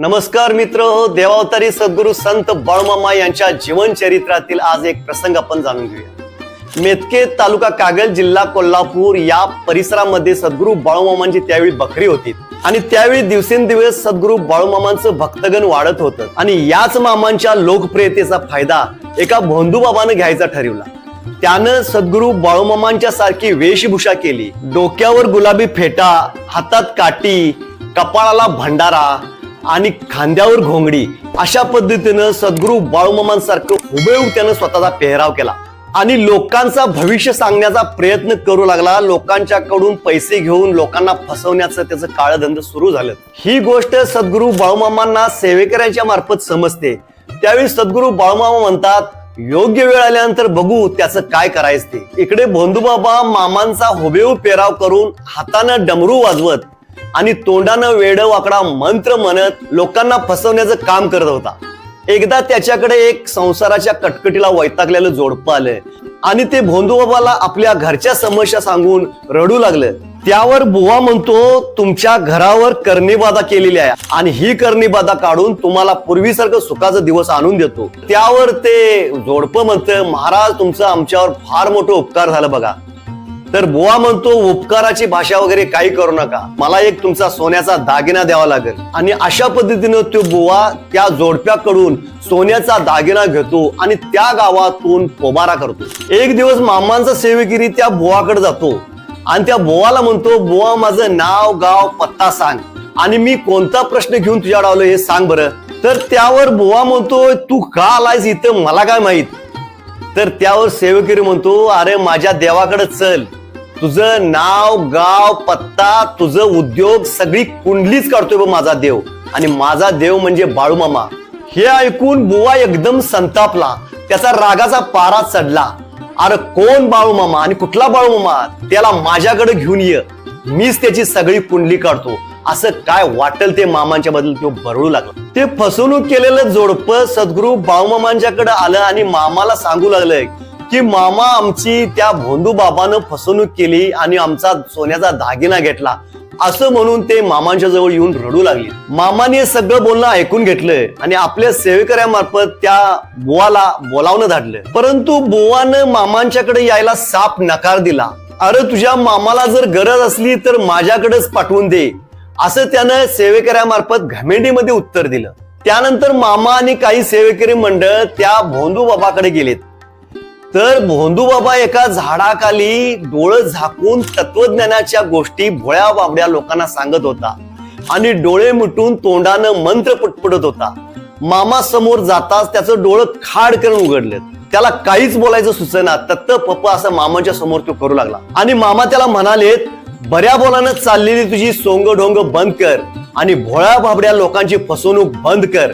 नमस्कार मित्र देवावतारी सद्गुरू संत बाळमामा यांच्या जीवन चरित्रातील आज एक प्रसंग आपण जाणून घेऊया. मेतके तालुका कागल जिल्हा कोल्हापूर या परिसरामध्ये सद्गुरू बाळूमामांची त्यावेळी बकरी होती. आणि त्यावेळी दिवसेंदिवस सद्गुरू बाळूमामांचं भक्तगण वाढत होतं. आणि याच मामांच्या लोकप्रियतेचा फायदा एका भोंदूबाबानं घ्यायचा ठरवला. त्यानं सद्गुरू बाळूमामांच्या सारखी वेशभूषा केली. डोक्यावर गुलाबी फेटा हातात काठी कपाळाला भंडारा आणि खांद्यावर घोंगडी. अशा पद्धतीनं सद्गुरू बाळूमामांसारखं हुबेहूब त्यानं स्वतःचा पेहराव केला. आणि लोकांचा भविष्य सांगण्याचा प्रयत्न करू लागला. लोकांच्याकडून पैसे घेऊन लोकांना फसवण्याचं त्याचं काळधंद सुरू झालं. ही गोष्ट सद्गुरू बाळूमामांना सेवेकऱ्यांच्या मार्फत समजते. त्यावेळी सद्गुरू बाळूमामा म्हणतात योग्य वेळ आल्यानंतर बघू त्याचं काय करायचं ते. इकडे भोंदूबाबा मामांचा हुबेहूब पेराव करून हातानं डमरू वाजवत आणि तोंडानं वेड वाकडा मंत्र म्हणत लोकांना फसवण्याचं काम करत होता. एकदा त्याच्याकडे एक संसाराच्या कटकटीला वैतागलेलं जोडपं आलं. आणि ते भोंदूबाबाला आपल्या घरच्या समस्या सांगून रडू लागलं. त्यावर बुवा म्हणतो तुमच्या घरावर करणीबाधा केलेली आहे. आणि ही करणीबाधा काढून तुम्हाला पूर्वीसारखं सुखाचा दिवस आणून देतो. त्यावर ते जोडपं म्हणतं महाराज तुमचं आमच्यावर फार मोठं उपकार झालं बघा. तर बुवा म्हणतो उपकाराची भाषा वगैरे काही करू नका. मला एक तुमचा सोन्याचा दागिना द्यावा लागेल. आणि अशा पद्धतीनं तो बुवा त्या जोडप्याकडून सोन्याचा दागिना घेतो आणि त्या गावातून पोबारा करतो. एक दिवस मामांचा सेवेगिरी त्या बुवाकडे जातो आणि त्या बुवाला म्हणतो बुवा माझं नाव गाव पत्ता सांग. आणि मी कोणता प्रश्न घेऊन तुझ्या आलो हे सांग बरं. तर त्यावर बुवा म्हणतो तू का आलायस इथं? मला काय माहीत? तर त्यावर सेवकिरी म्हणतो अरे माझ्या देवाकडे चल. तुझं नाव गाव पत्ता तुझं उद्योग सगळी कुंडलीच काढतोय बघ माझा देव. आणि माझा देव म्हणजे बाळूमामा हे ऐकून बुवा एकदम संतापला. त्याचा रागाचा पारा चढला. अरे कोण बाळूमामा आणि कुठला बाळूमामा त्याला माझ्याकडे घेऊन ये. मीच त्याची सगळी कुंडली काढतो. असं काय वाटेल ते मामांच्या बद्दल तो बरळू लागला. ते फसवणूक केलेलं जोडपं सद्गुरू बाळूमामांच्याकडे आलं आणि मामाला सांगू लागलंय की मामा आमची त्या भोंदू बाबानं फसवणूक केली आणि आमचा सोन्याचा दागिना घेतला. असं म्हणून ते मामांच्या जवळ येऊन रडू लागले. मामाने सगळं बोलणं ऐकून घेतलं आणि आपल्या सेवेकऱ्यामार्फत त्या बुवाला बोलावणं धाडलं. परंतु बुवानं मामांच्याकडे यायला साप नकार दिला. अरे तुझ्या मामाला जर गरज असली तर माझ्याकडेच पाठवून दे. असं त्यानं सेवेकऱ्यामार्फत घमेंडीमध्ये उत्तर दिलं. त्यानंतर मामा आणि काही सेवेकरी मंडळ त्या भोंदू बाबाकडे गेलेत. तर भोंदू बाबा एका झाडाखाली डोळं झाकून तत्वज्ञानाच्या गोष्टी भोळ्या बाबड्या लोकांना सांगत होता. आणि डोळे मिटून तोंडानं मंत्र पुटपुटत होता. मामा समोर जाताच त्याचं डोळं खाड करून उघडलेत. त्याला काहीच बोलायचं सुचना. तत्त पप्पा असं मामाच्या समोर तो करू लागला. आणि मामा त्याला म्हणालेत बऱ्या बोलानं चाललेली तुझी सोंग ढोंग बंद कर. आणि भोळ्या बाबड्या लोकांची फसवणूक बंद कर.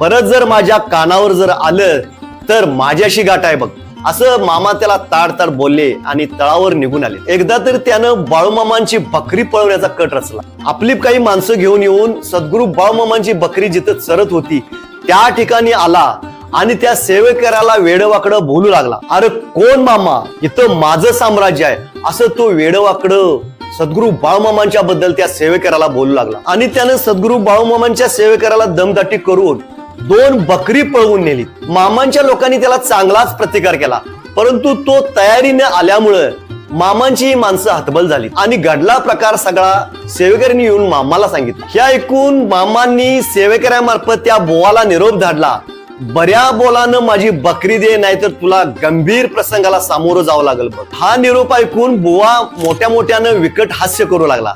परत जर माझ्या कानावर जर आलं तर माझ्याशी गाठ आहे बघ. असं मामा त्याला ताड ताड बोलले आणि तळावर निघून आले. एकदा तर त्यानं बाळूमामांची बकरी पळवण्याचा कट रचला. आपली काही माणसं घेऊन येऊन सद्गुरू बाळूमामांची बकरी जिथं चरत होती त्या ठिकाणी आला आणि त्या सेवेकऱ्याला वेडवाकडं बोलू लागला. अरे कोण मामा? इथं माझं साम्राज्य आहे. असं तो वेडवाकडं सद्गुरू बाळूमामांच्या बद्दल त्या सेवेकऱ्याला बोलू लागला. आणि त्यानं सद्गुरू बाळूमामांच्या सेवेकऱ्याला दमदाटी करून दोन बकरी पळवून नेली मामांच्या लोकांनी त्याला चांगलाच प्रतिकार केला. परंतु तो तयारीने आल्यामुळं मामांची ही माणसं हतबल झाली आणि घडला प्रकार सगळा सेवेकऱ्यांनी येऊन मामाला सांगितलं. हे ऐकून मामांनी सेवेकऱ्यामार्फत त्या बोवाला निरोप धाडला. बऱ्या बोलानं माझी बकरी दे नाहीतर तुला गंभीर प्रसंगाला सामोरं जावं लागल बघ. हा निरोप ऐकून बुवा मोठ्या मोठ्यानं विकट हास्य करू लागला.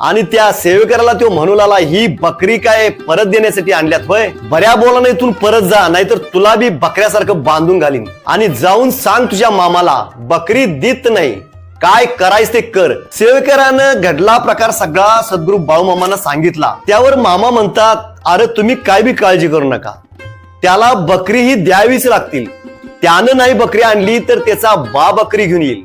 आणि त्या सेवेकराला तो म्हणू लागला ही बकरी काय परत देण्यासाठी आणल्यात होय? बऱ्या बोलाने इथून परत जा नाहीतर तुला बी बकऱ्यासारखं बांधून घालीन. आणि जाऊन सांग तुझ्या मामाला बकरी देत नाही. काय करायचं ते कर. सेवेकरानं घडला प्रकार सगळा सद्गुरू बाळूमामांना सांगितला. त्यावर मामा म्हणतात अरे तुम्ही काय बी काळजी करू नका. त्याला बकरी ही द्यावीच लागतील. त्यानं नाही बकरी आणली तर त्याचा बा बकरी घेऊन येईल.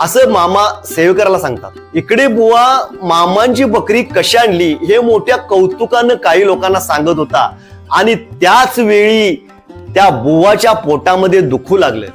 असं मामा सेवेकराला सांगतात. इकडे बुवा मामांची बकरी कशी आणली हे मोठ्या कौतुकानं काही लोकांना सांगत होता. आणि त्याच वेळी त्या बुवाच्या पोटामध्ये दुखू लागलं.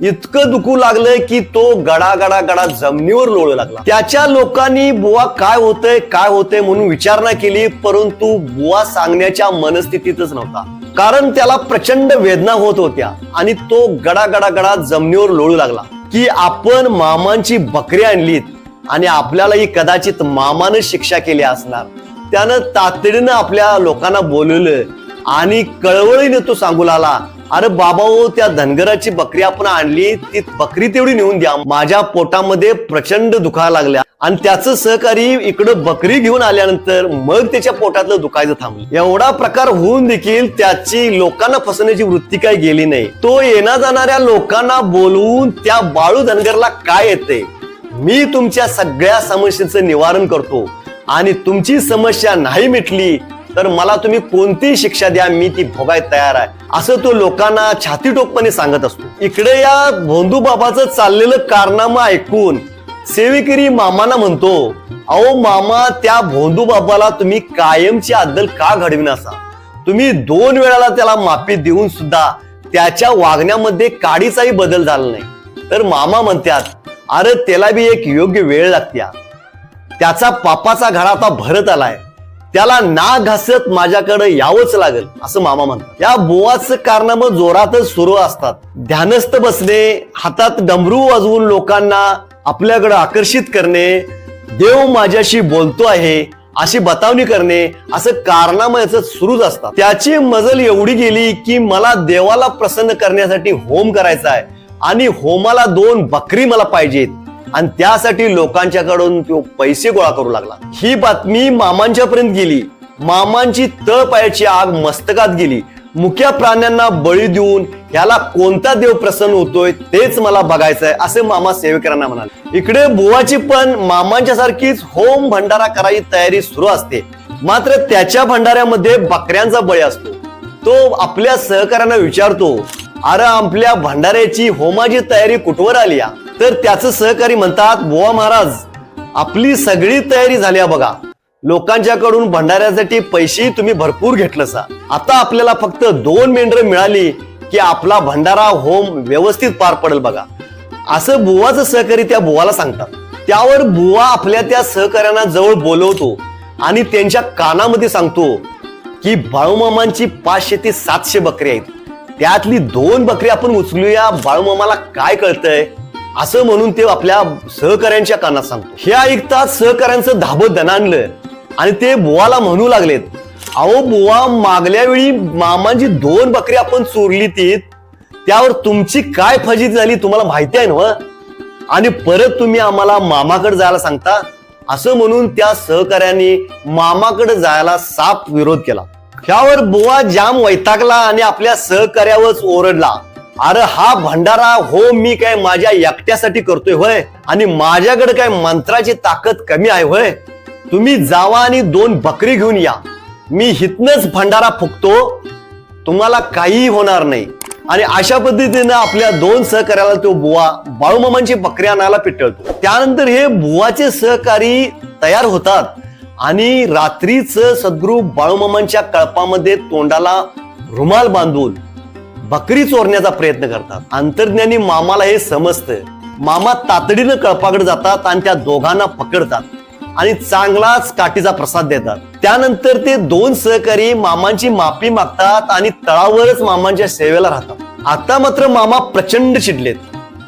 इतकं दुखू लागलं की तो गडा गडा गडा जमिनीवर लोळू लागला. त्याच्या लोकांनी बुवा काय होतंय काय होतंय म्हणून विचारणा केली परंतु बुवा सांगण्याच्या मनस्थितीतच नव्हता. कारण त्याला प्रचंड वेदना होत होत्या आणि तो गडा गडा गडा जमिनीवर लोळू लागला. की आपण मामांची बकरी आणलीत आणि आपल्यालाही कदाचित मामानं शिक्षा केली असणार. त्यानं तातडीनं आपल्या लोकांना बोलवलं आणि कळवळीने तो सांगू लागला अरे बाबा हो त्या धनगराची बकरी आपण आणली ती बकरी तेवढी नेऊन द्या. माझ्या पोटामध्ये प्रचंड दुखायला लागल्या. आणि त्याचं सहकारी इकडं बकरी घेऊन आल्यानंतर मग त्याच्या पोटातलं दुखायचं थांबलं. एवढा प्रकार होऊन देखील त्याची लोकांना फसवण्याची वृत्ती काही गेली नाही. तो येण्या जाणाऱ्या लोकांना बोलवून त्या बाळू धनगरला काय येते मी तुमच्या सगळ्या समस्येचं निवारण करतो. आणि तुमची समस्या नाही मिटली तर मला तुम्ही कोणतीही शिक्षा द्या मी ती भोगाय तयार आहे. असं तो लोकांना छातीटोकपणे सांगत असतो. इकडे या भोंदू बाबाचं चाललेलं कारनामा ऐकून सेविकरी मामाना म्हणतो अहो मामा त्या भोंदू बाबाला तुम्ही कायमची अद्दल का घडविनासा तुम्ही दोन वेळाला त्याला माफी देऊन सुद्धा त्याच्या वागण्यामध्ये काडीचाही बदल झाला नाही. तर मामा म्हणतात अरे त्याला बी एक योग्य वेळ लागत्या. त्याचा पापाचा घडा आता भरत आलाय. त्याला ना घासत माझ्याकडे यावंच लागेल असं मामा म्हणतात. या बोवाचं कारनाम जोरातच सुरू असतात. ध्यानस्थ बसणे हातात डमरू वाजवून लोकांना आपल्याकडे आकर्षित करणे देव माझ्याशी बोलतो आहे अशी बतावणी करणे असं कारनामा याचं सुरूच असतात. त्याची मजल एवढी गेली की मला देवाला प्रसन्न करण्यासाठी होम करायचा आहे आणि होमाला दोन बकरी मला पाहिजेत. आणि त्यासाठी लोकांच्याकडून तो पैसे गोळा करू लागला. ही बातमी मामांच्या पर्यंत गेली. मामांची तळपायाची आग मस्तकात गेली. मुख्या प्राण्यांना बळी देऊन याला कोणता देव प्रसन्न होतोय तेच मला बघायचंय असे मामा सेवेकरांना म्हणाले. इकडे बुवाची पण मामांच्या सारखीच होम भंडारा करायची तयारी सुरू असते. मात्र त्याच्या भंडाऱ्यामध्ये बकऱ्यांचा बळी असतो. तो आपल्या सहकाऱ्यांना विचारतो अरे आपल्या भंडाऱ्याची होमाची तयारी कुठवर आली या? तर त्याचं सहकारी म्हणतात बुवा महाराज आपली सगळी तयारी झाली आहे बघा. लोकांच्याकडून भंडाऱ्यासाठी पैसे तुम्ही भरपूर घेतलं सा आता आपल्याला फक्त दोन मेंढर मिळाली की आपला भंडारा होम व्यवस्थित पार पडेल बघा. असं बुवाचं सहकारी त्या बुवाला सांगतात. त्यावर बुवा आपल्या त्या सहकाऱ्यांना जवळ बोलवतो आणि त्यांच्या कानामध्ये सांगतो की बाळूमामांची पाचशे ते सातशे बकरी आहेत. त्यातली दोन बकरी आपण उचलूया. बाळूमामाला काय कळतंय? असं म्हणून ते आपल्या सहकाऱ्यांच्या कानात सांगतो. हे ऐकताच सहकाऱ्यांचं धाबं दणाणलं. आणि ते बुवाला म्हणू लागलेत अहो बुवा मागल्या वेळी मामांची दोन बकरी आपण चोरली ती त्यावर तुमची काय फजिती झाली तुम्हाला माहिती आहे ना आणि परत तुम्ही आम्हाला मामाकडे जायला सांगता? असं म्हणून त्या सहकार्याने मामाकडे जायला साप विरोध केला. ह्यावर बुवा जाम वैतागला आणि आपल्या सहकार्यावरच ओरडला. अरे हा भंडारा हो मी काय माझ्या एकट्यासाठी करतोय होय? आणि माझ्याकडे काय मंत्राची ताकद कमी आहे होय? तुम्ही जावा आणि दोन बकरी घेऊन या. मी हितनच भंडारा फुकतो. तुम्हाला काहीही होणार नाही. आणि अशा पद्धतीनं आपल्या दोन सहकार्याला तो बुवा बाळूमामांची बकरी आणायला पिटळतो त्यानंतर हे बुवाचे सहकारी तयार होतात. आणि रात्रीच सद्गुरू बाळूमामांच्या कळपामध्ये तोंडाला रुमाल बांधून बकरी चोरण्याचा प्रयत्न करतात. अंतर्ज्ञानी मामाला हे समजतं. मामा तातडीनं कळपाकडे जातात आणि त्या दोघांना पकडतात आणि चांगलाच काठीचा प्रसाद देतात. त्यानंतर ते दोन सहकारी मामांची माफी मागतात आणि तळावरच मामांच्या सेवेला राहतात. आता मात्र मामा प्रचंड चिडलेत.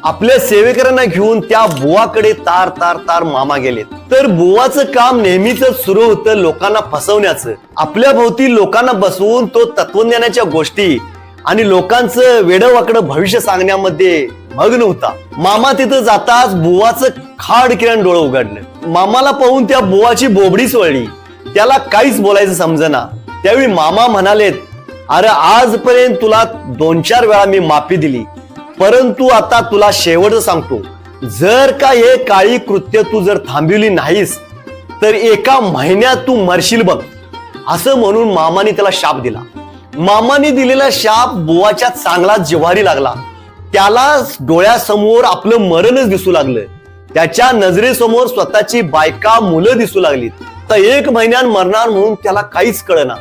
आपल्या सेवेकरांना घेऊन त्या बुवाकडे तार तार तार मामा गेलेत. तर बुवाचं काम नेहमीच सुरू होतं लोकांना फसवण्याचं. आपल्या भोवती लोकांना बसवून तो तत्वज्ञानाच्या गोष्टी आणि लोकांचं वेडवाकडं भविष्य सांगण्यामध्ये मग्न होता. मामा तिथं जाताच बुवाचं खाड किरण डोळं उघडलं. मामाला पाहून त्या बुवाची बोबडीच वळली त्याला काहीच बोलायचं समजना. त्यावेळी मामा म्हणालेत अरे आजपर्यंत तुला दोन चार वेळा मी माफी दिली. परंतु आता तुला शेवट सांगतो. जर का हे काळी कृत्य तू जर थांबविली नाहीस तर एका महिन्यात तू मरशील बघ. असं म्हणून मामाने त्याला शाप दिला. मामाने दिलेला शाप बुवाच्या चांगला जिव्हारी लागला. त्याला डोळ्यासमोर आपलं मरणच दिसू लागलं. त्याच्या नजरेसमोर स्वतःची बायका मुलं दिसू लागली तर एक महिन्यात मरणार म्हणून त्याला काहीच कळना.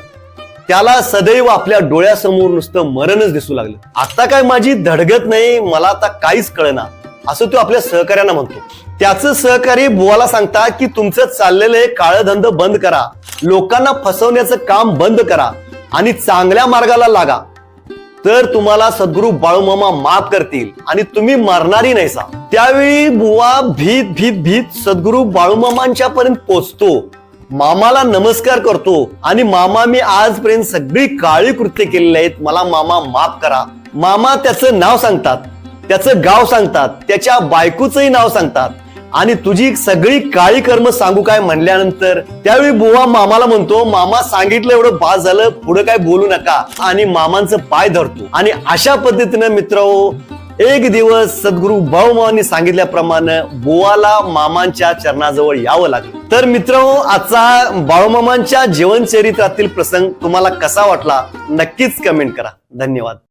त्याला सदैव आपल्या डोळ्यासमोर नुसतं मरणच दिसू लागलं. आता काय माझी धडगत नाही मला आता काहीच कळना असं तो आपल्या सहकार्यांना म्हणतो. त्याचं सहकारी बुवाला सांगता की तुमचं चाललेलं हे काळं धंद बंद करा. लोकांना फसवण्याचं काम बंद करा. आणि चांगल्या मार्गाला लागा. तर तुम्हाला सद्गुरू बाळूमामा माफ करतील आणि तुम्ही मरणारी नाहीसा. त्यावेळी बुवा भीत भीत भीत सद्गुरू बाळूमामांच्या पर्यंत पोचतो. मामाला नमस्कार करतो आणि मामा मी आजपर्यंत सगळी काळी कृत्य केलेली आहेत. मला मामा माफ करा. मामा त्याचं नाव सांगतात. त्याचं गाव सांगतात. त्याच्या बायकोचंही नाव सांगतात. आणि तुझी सगळी काळी कर्म सांगू काय म्हणल्यानंतर त्यावेळी बुवा मामाला म्हणतो मामा सांगितलं एवढं बास झालं पुढे काय बोलू नका. आणि मामांचं पाय धरतो. आणि अशा पद्धतीनं मित्र एक दिवस सद्गुरू भाऊमावांनी सांगितल्याप्रमाणे बुवाला मामांच्या चरणाजवळ यावं लागलं. तर मित्र आजचा बाळूमामांच्या जीवनचरित्रातील प्रसंग तुम्हाला कसा वाटला नक्कीच कमेंट करा. धन्यवाद.